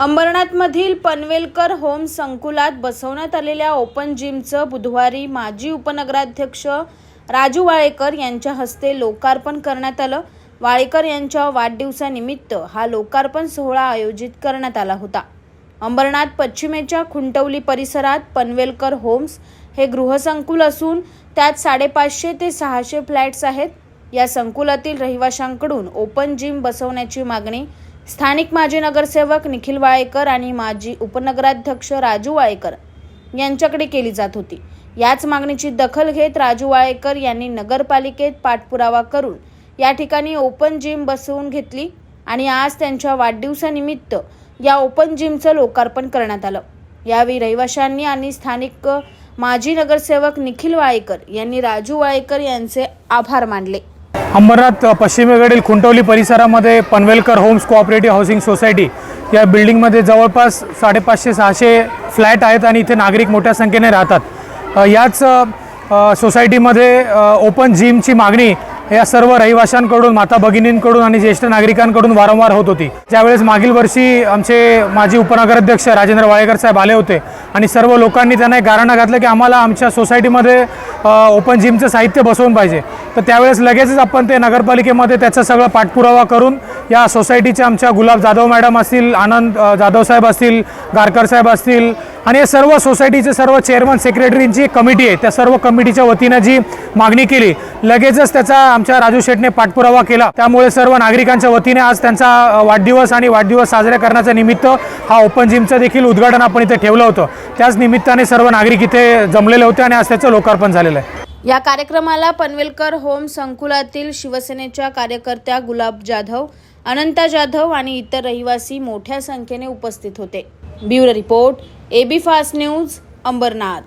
अंबरनाथमधील Panvelkar home संकुलात बसवण्यात आलेल्या ओपन जिमचं बुधवारी माजी उपनगराध्यक्ष राजू वाळेकर यांच्या हस्ते लोकार्पण करण्यात आलं. वाळेकर यांच्या वाढदिवसानिमित्त हा लोकार्पण सोहळा आयोजित करण्यात आला होता. अंबरनाथ पश्चिमेच्या खुंटवली परिसरात पनवेलकर होम्स हे गृहसंकुल असून त्यात साडेपाचशे ते सहाशे फ्लॅट्स आहेत. या संकुलातील रहिवाशांकडून ओपन जिम बसवण्याची मागणी स्थानिक माजी नगरसेवक निखिल वाळेकर आणि माजी उपनगराध्यक्ष राजू वाळेकर यांच्याकडे केली जात होती. याच मागणीची दखल घेत राजू वाळेकर यांनी नगरपालिकेत पाठपुरावा करून या ठिकाणी ओपन जिम बसवून घेतली आणि आज त्यांच्या वाढदिवसानिमित्त या ओपन जिमचं लोकार्पण करण्यात आलं. यावेळी रहिवाशांनी आणि स्थानिक माजी नगरसेवक निखिल वाळेकर यांनी राजू वाळेकर यांचे आभार मानले. अंबरनाथ पश्चिमेकडील खुंटवली परिसरामध्ये Panvelkar homes cooperative housing society या बिल्डिंगमध्ये जवळपास साडेपाचशे सहाशे फ्लॅट आहेत आणि इथे नागरिक मोठ्या संख्येने राहतात. याच सोसायटीमध्ये ओपन जिमची मागणी या सर्व रहिवाशांकडून माता भगिनींकडून आणि ज्येष्ठ नागरिकांकडून वारंवार होत होती. ज्यावेळेस मागील वर्षी आमचे माजी उपनगराध्यक्ष राजेंद्र वाळेकर साहेब आले होते आणि सर्व लोकांनी त्यांना एक गारणं घातलं की आम्हाला आमच्या सोसायटीमध्ये ओपन जिमचं साहित्य बसवून पाहिजे. तर त्यावेळेस लगेचच आपण ते नगरपालिकेमध्ये त्याचा सगळा पाठपुरावा करून या सोसायटीचे आमच्या गुलाब जाधव मॅडम असतील आनंद जाधव साहेब असतील गारकर साहेब असतील आणि या सर्व सोसायटीचे सर्व चेअरमन सेक्रेटरींची एक कमिटी आहे. त्या सर्व कमिटीच्या वतीनं जी मागणी केली लगेचच त्याचा आमच्या राजू शेटने पाठपुरावा केला. त्यामुळे सर्व नागरिकांच्या वतीने आज त्यांचा वाढदिवस आणि वाढदिवस साजरा करण्याचं निमित्त हा ओपन जिमचं देखील उद्घाटन आपण इथे ठेवलं होतं. त्याच निमित्ताने सर्व नागरिक इथे जमलेले होते आणि आज त्याचं लोकार्पण झालेलं आहे. या कार्यक्रमाला पनवेलकर होम संकुलातील शिवसेनेच्या कार्यकर्त्या गुलाब जाधव अनंता जाधव आणि इतर रहिवासी मोठ्या संख्येने उपस्थित होते. Bureau report AB fast news Ambernath.